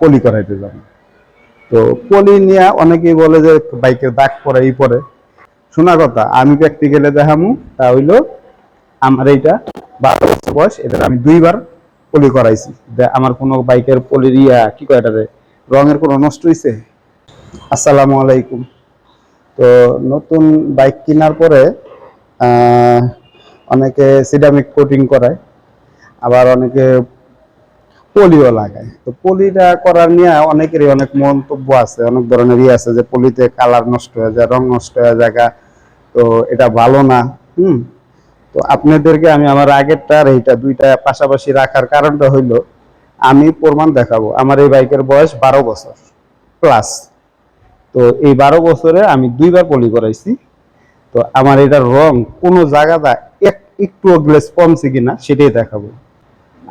পলি করাইতে যাব। তো পলি নিয়ে অনেকেই বলে যে বাইকের দাগ পরে এই পরে। শোনা কথা, আমি প্র্যাকটিক্যালে দেখামু, তা হইল আমার এইটা বারো বছর বয়স এটা আমি দুইবার পলি করাইছি। আমার কোনো বাইকের পলির ইয়া, কি কয় এটারে, রঙের কোনো নষ্ট হয়েছে আসসালামু আলাইকুম। তো নতুন বাইক কেনার পরে অনেকে সিডামিক কোটিং করায়, আবার অনেকে পলিও লাগায়। তো পলিটা করার নিয়ে অনেকেরই অনেক মন্তব্য আছে, অনেক ধরনের ইয়ে আছে যে পলিতে কালার নষ্ট হয়ে যায়, রং নষ্ট হয়ে জায়গা তো এটা ভালো না, হুম? তো আপনাদেরকে আমি আমার আগেরটা আর এইটা দুইটা পাশাপাশি রাখার কারণটা হইল, আমি প্রমাণ দেখাবো। আমার এই বাইকের বয়স বারো বছর প্লাস তো এই বারো বছরে আমি দুইবার পলি করাইছি। তো আমার এটার রং কোনো জায়গাটা এক একটু গ্লেস কমছে কিনা সেটাই দেখাবো।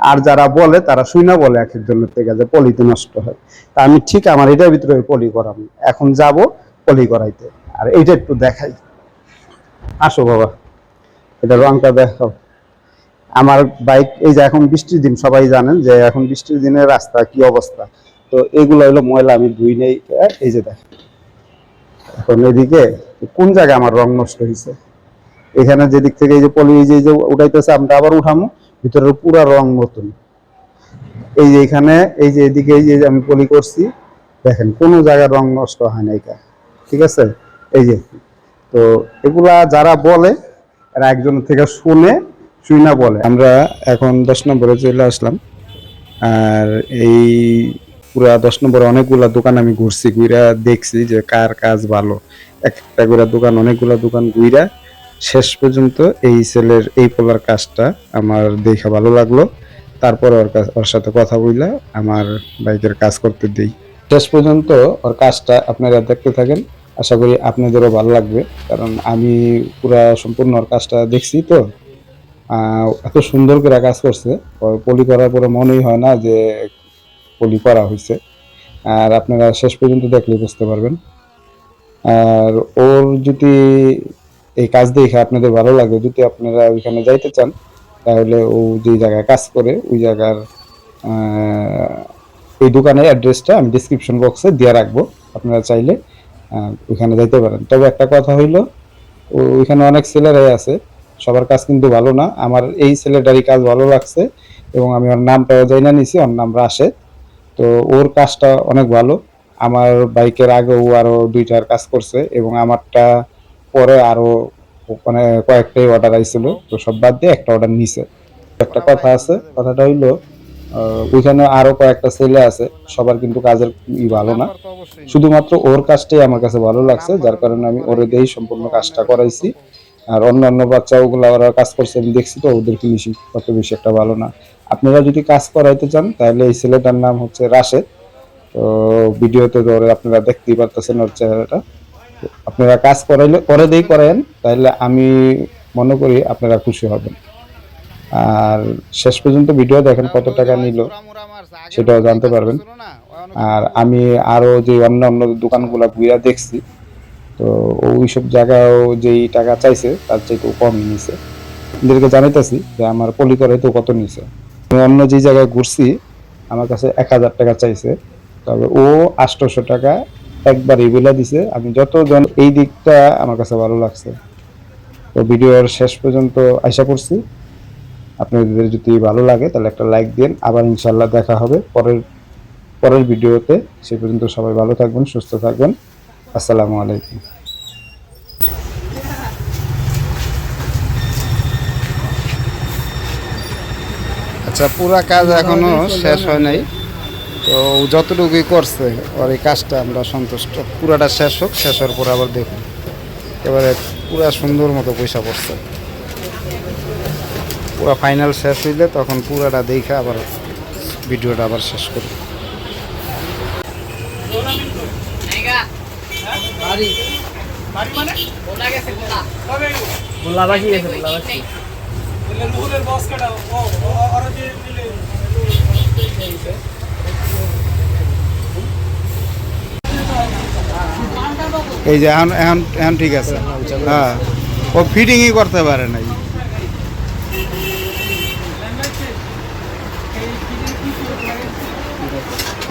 আর যারা বলে, তারা শুইনা বলে এক একজনের থেকে যে পলিতে নষ্ট হয়। তা আমি ঠিক আমার এটার ভিতরে পলি করাবো এখন যাব পলি করাইতে। আর এইটা একটু দেখাই। আসো বাবা, এটা রংটা দেখাও। আমার বাইক, এই যে এখন বৃষ্টির দিন, সবাই জানেন যে এখন বৃষ্টির দিনে রাস্তা কি অবস্থা। তো এগুলো হলো ময়লা, আমি ধুই নেই। এই যে দেখ এখন এদিকে, কোন জায়গায় আমার রং নষ্ট হয়েছে এখানে যেদিক থেকে এই যে পলি এই যে উঠাইতেছে, আমরা আবার উঠামো। ভিতরের পুরা রং নতুন। এই যে এখানে, এই যে এদিকে, এই যে আমি পলি করছি, দেখেন, কোনো জায়গার রং নষ্ট হয় না এটা। ঠিক আছে? এই যে, তো এগুলা যারা বলে, এরা একজন থেকে শুনে, শুই না বলে। আমরা এখন দশ নম্বরে চলে আসলাম। আর এই পুরা দশ নম্বরে অনেকগুলা দোকান আমি ঘুরছি ঘুরা দেখছি যে কার কাজ ভালো। এক একটা করে দোকান, অনেকগুলা দোকান ঘুরা শেষ পর্যন্ত এই সেলের এই পোলার কাজটা আমার দেখে ভালো লাগল। তারপর ওর ওর সাথে কথা বইলা আমার বাইকের কাজ করতে দেই। শেষ পর্যন্ত ওর কাজটা আপনারা দেখতে থাকেন। আশা করি আপনাদেরও ভালো লাগবে। কারণ আমি পুরা সম্পূর্ণ ওর কাজটা দেখছি তো। এত সুন্দর করে কাজ করছে। পলি করার পরে মনেই হয় না যে পলি করা হয়েছে আর আপনারা শেষ পর্যন্ত দেখলে বুঝতে পারবেন। আর ওর যদি এই কাজ দেখে আপনাদের ভালো লাগে যদি আপনারা ওইখানে যাইতে চান, তাহলে ও যে জায়গায় কাজ করে, ওই জায়গার এই দোকানের অ্যাড্রেসটা আমি ডিসক্রিপশন বক্সে দিয়ে রাখব। আপনারা চাইলে ওইখানে যাইতে পারেন। তবে একটা কথা হইল ওইখানে অনেক ছেলেরাই আছে। সবার কাজ কিন্তু ভালো না। আমার এই ছেলেটারই কাজ ভালো লাগছে এবং আমি ওর নামটাও যাই না নিছি, ওর নাম রাশেদ। তো ওর কাজটা অনেক ভালো। আমার বাইকের আগে ও আরও দুইটার কাজ করছে এবং আমারটা পরে আরও মানে কয়েকটাই অর্ডার আইছিল। তো সব বাদ দিয়ে একটা অর্ডার নিছে। একটা কথা আছে, কথাটা হইল ওইখানে আরও কয়েকটা ছেলে আছে, সবার কিন্তু কাজের ই ভালো না। শুধুমাত্র ওর কাজটাই আমার কাছে ভালো লাগছে, যার কারণে আমি ওরে দিয়েই সম্পূর্ণ কাজটা করাইছি। আর অন্য অন্য বাচ্চা ওগুলো ওরা কাজ করছে, আমি দেখছি তো, ওদের ফিনিশিং তত বেশি একটা ভালো না। আপনারা যদি কাজ করাইতে চান, তাহলে এই ছেলেটার নাম হচ্ছে রাশেদ। তো ভিডিওতে ধরে আপনারা দেখতেই পারতেছেন ওর চেহারাটা। আপনারা কাজ করাইলে করে দেই করেন তাহলে আমি মনে করি আপনারা খুশি হবেন। আর শেষ পর্যন্ত ভিডিও দেখেন কত টাকা নিল, সেটাও জানতে পারবেন। আর আমি আরও যে অন্য অন্য দোকানগুলো ঘুরা দেখছি, তো ওই সব জায়গাও যেই টাকা চাইছে, তার চাইতে কম নিছে। এদেরকে জানাইতেছি যে আমার পলি করে তো কত নিছে। অন্য যে জায়গায় ঘুরছি, আমার কাছে এক হাজার টাকা চাইছে, তবে ও আটশোশো টাকা একবারই বলে দিছে। আমি যতজন এই দিকটা আমার কাছে ভালো লাগছে। তো ভিডিওর শেষ পর্যন্ত আশা করছি আপনাদের যদি ভালো লাগে তাহলে একটা লাইক দিন। আবার ইনশাল্লাহ দেখা হবে পরের পরের ভিডিওতে। সে পর্যন্ত সবাই ভালো থাকবেন সুস্থ থাকবেন। আসসালামু আলাইকুম। আচ্ছা পুরা কাজ এখনও শেষ হয় নাই। তো যতটুকুই করছে ওর এই কাজটা আমরা সন্তুষ্ট। পুরাটা শেষ হোক শেষ হওয়ার পর আবার দেখুন। এবারে পুরা সুন্দর মতো পয়সা পড়ছে। পুরা ফাইনাল শেষ হইলে তখন পুরাটা দেখে আবার ভিডিওটা আবার শেষ করি। গোলা বাকি গেছে গোলা বাকি। এই যে এখন এখন এখন ঠিক আছে। হ্যাঁ। ও ফিটিংই করতে পারে নাই।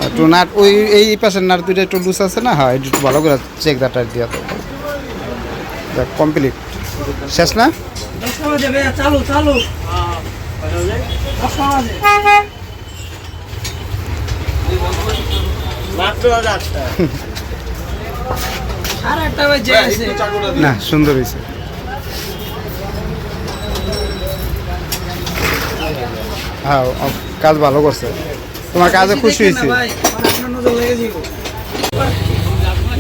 একটু নাট ওই এই পাশের নাট দুইটা একটু লুজ আছে না? হ্যাঁ একটু ভালো করে চেক দাটা দিয়া তো কমপ্লিট শেষ না? চালু চালু না সুন্দর হয়েছে। হ্যাঁ কাজ ভালো করছে। তোমার কাজে খুশি হয়েছি? ভাই আপনার নজর লেগে যাব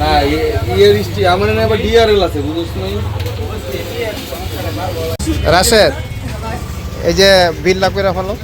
না ইয়ের স্টি আমার না আবার ডিআরএল আছে বুঝছ নাই? রাশেদ এই যে বিল লাভ করে ফেলো।